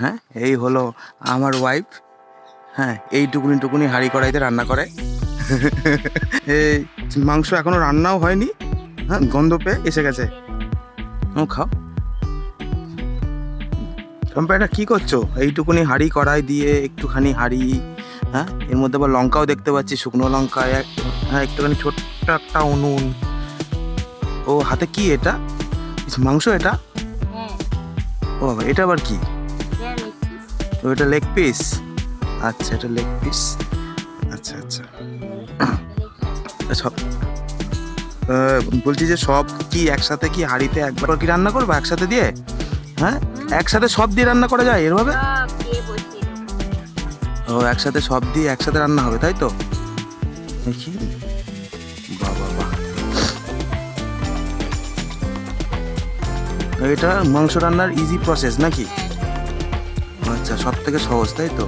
হ্যাঁ এই হলো আমার ওয়াইফ হ্যাঁ এই টুকুনি টুকুনি হাঁড়ি কড়াইতে রান্না করে। এই মাংস এখনও রান্নাও হয়নি। হ্যাঁ গন্ধ পেয়ে এসে গেছে। ও খাও। চম্পা এটা কি করছ? এইটুকুনি হাঁড়ি কড়াই দিয়ে একটুখানি হাঁড়ি হ্যাঁ এর মধ্যে আবার লঙ্কাও দেখতে পাচ্ছি শুকনো লঙ্কা এক- হ্যাঁ একটুখানি ছোট্ট একটা উনুন। ও হাতে কি এটা? মাংস এটা? ও এটা আবার কি? Piece। ও এটা লেগ পিস আচ্ছা এটা লেগ পিস আচ্ছা আচ্ছা। সব বলছি যে সব কি একসাথে কি হাঁড়িতে একবার কি রান্না করব একসাথে দিয়ে? হ্যাঁ? একসাথে সব দিয়ে রান্না করা যায় এরভাবে। ও একসাথে সব দিয়ে একসাথে রান্না হবে তাই তো? দেখি। বাহ। এটা মাংস রান্নার ইজি প্রসেস নাকি? আচ্ছা সব থেকে সহজ, তাই তো?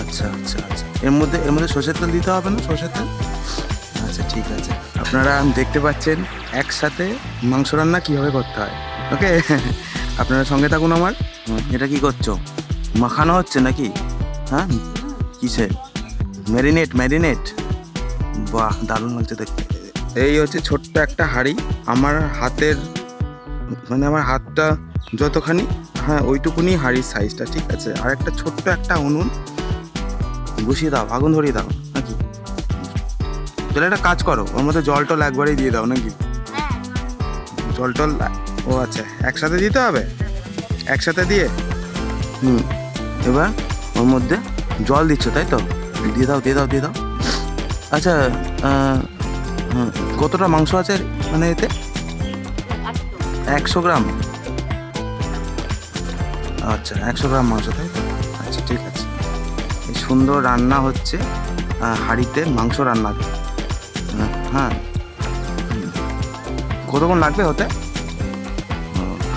আচ্ছা আচ্ছা আচ্ছা। এর মধ্যে এর মধ্যে সর্ষের তেল দিতে হবে না, সর্ষের তেল? আচ্ছা ঠিক আছে। আপনারা দেখতে পাচ্ছেন একসাথে মাংস রান্না কীভাবে করতে হয়। ওকে? আপনারা সঙ্গে থাকুন আমার। এটা কি করছ? মাখানো হচ্ছে নাকি? হ্যাঁ? কিসে? Marinate marinate? বাহ, দারুণ লাগছে দেখতে। এই হচ্ছে ছোট্ট একটা হাঁড়ি। আমার হাতের মানে আমার হাতটা যতখানি হ্যাঁ ওইটুকুনি হাঁড়ির সাইজটা ঠিক আছে? আর একটা ছোট্ট একটা উনুন। বসিয়ে দাও, আগুন ধরিয়ে দাও, নাকি? তাহলে একটা কাজ করো, ওর মধ্যে জল টল একবারেই দিয়ে দাও, নাকি? জল টল, ও আচ্ছা একসাথে দিতে হবে? একসাথে দিয়ে? হুম, এবার ওর মধ্যে জল দিচ্ছ, তাই তো? দিয়ে দাও দিয়ে দাও দিয়ে দাও। আচ্ছা কতটা মাংস আছে মানে এতে? একশো গ্রাম। আচ্ছা একশো গ্রাম মাংস, তাই তো? আচ্ছা ঠিক আছে। সুন্দর রান্না হচ্ছে হাঁড়িতে মাংস রান্না হ্যাঁ হুম। কতক্ষণ লাগবে হতে?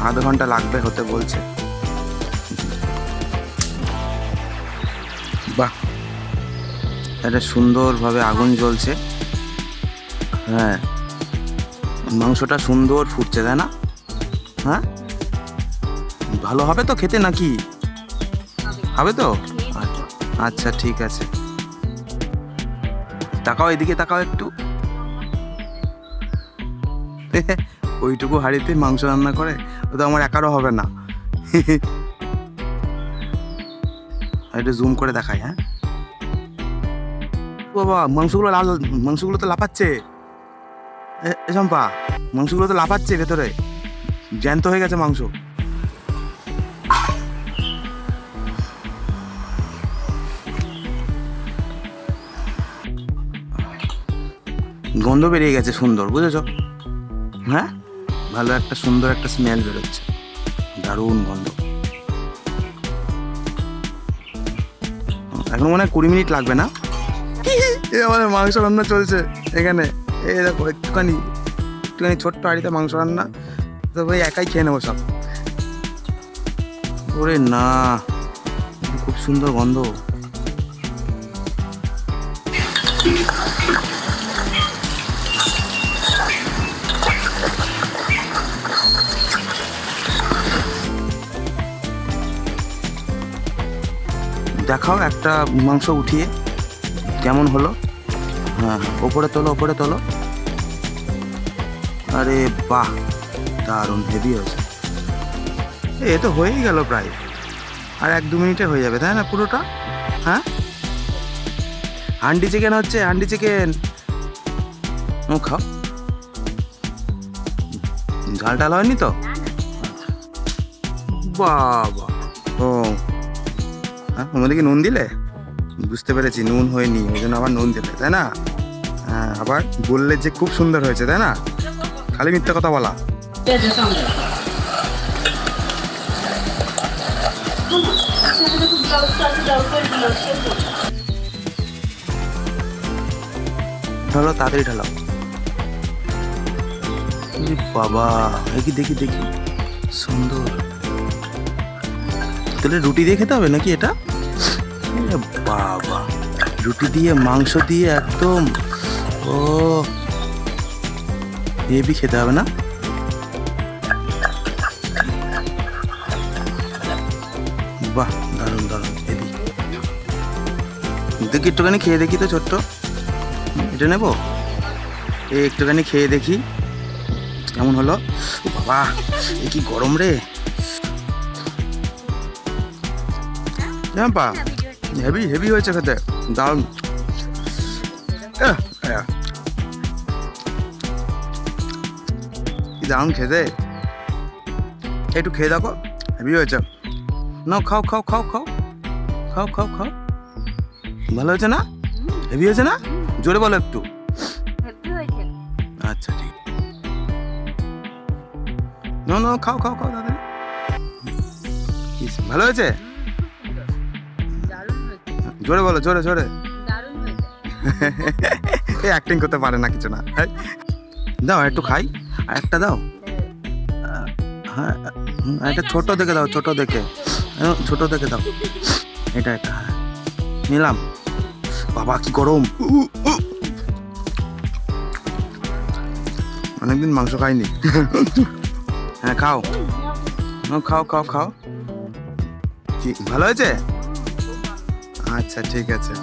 আধ ঘণ্টা লাগবে হতে বলছে। বাহ! এটা সুন্দরভাবে আগুন জ্বলছে। হ্যাঁ। মাংসটা সুন্দর ফুটছে, তাই না? হ্যাঁ? ভালো হবে তো খেতে নাকি? হবে। তো? আচ্ছা, আচ্ছা ঠিক আছে। তাকাও এদিকে তাকাও একটু। ওইটুকু হাঁড়িতে মাংস রান্না করে ও তো আমার একারও হবে না। একটু জুম করে দেখাই হ্যাঁ? বাবা মাংসগুলো লাল মাংসগুলো তো লাফাচ্ছে। এ চম্পা মাংসগুলো তো লাফাচ্ছে ভেতরে। জ্যান্ত হয়ে গেছে মাংস। গন্ধ বেরিয়ে গেছে সুন্দর, বুঝেছ? হ্যাঁ? ভালো একটা সুন্দর একটা স্মেল বেরোচ্ছে। দারুণ গন্ধ। এখন মনে হয় কুড়ি মিনিট লাগবে না? এ আমাদের মাংস রান্না চলছে এখানে। এই দেখো, একটুখানি একটুখানি ছোট্ট হাঁড়িতে মাংস রান্না। তো ভাই একাই খেয়ে নেব সব। ওরে না, খুব সুন্দর গন্ধ। দেখাও একটা মাংস উঠিয়ে। কেমন হলো? হ্যাঁ ওপরে তোলো ওপরে তোলো। আরে বাহ দারুণ হেভি হয়েছে। এ তো হয়েই গেল প্রায়। আর এক দু মিনিটে হয়ে যাবে তাই না পুরোটা? হ্যাঁ? হান্ডি চিকেন হচ্ছে হান্ডি চিকেন। ও খাও। ঝাল টাল হয়নি তো? বাবা ও। হ্যাঁ ওর কি নুন দিলে? বুঝতে পেরেছি, নুন হয়নি, ওই জন্য আবার নুন দিলে, তাই না? হ্যাঁ আবার বললে যে খুব সুন্দর হয়েছে, তাই না? খালি মিথ্যা কথা বলা। ঢালো, তাড়াতাড়ি ঢালাও বাবা, দেখি দেখি দেখি। সুন্দর। তাহলে রুটি দিয়ে খেতে হবে নাকি এটা? বাবা, রুটি দিয়ে, মাংস দিয়ে একদম, ও, হেভি খেতে হবে না? বাহ, দারুণ দারুণ, হেভি। দেখি একটুখানি খেয়ে দেখি তো ছোট্ট। এটা নেব? এই একটুখানি খেয়ে দেখি, কেমন হলো? বাবা এ কি গরম রে। হ্যাঁ পা হেভি হেভি হয়েছে খেতে দারুণ। কি দারুণ খেতে। একটু খেয়ে দেখো হেভি হয়েছে। নাও খাও খাও খাও খাও। খাও খাও খাও। ভালো হয়েছে না? হেভি হয়েছে না? জোরে বলো একটু। আচ্ছা ঠিক। না না খাও খাও খাও দাদা। ভালো হয়েছে? জোরে বলো জোরে জোরে। এই অ্যাক্টিং করতে পারে না কিছু না। দাও একটু খাই। আর একটা দাও। হ্যাঁ একটা ছোট দেখে দাও ছোট দেখে। ছোট দেখে দাও। এটা এটা হ্যাঁ। নিলাম। বাবা কি গরম। অনেকদিন মাংস খাইনি। হ্যাঁ খাও। খাও খাও খাও। কি ভালো হয়েছে? আচ্ছা ঠিক আছে।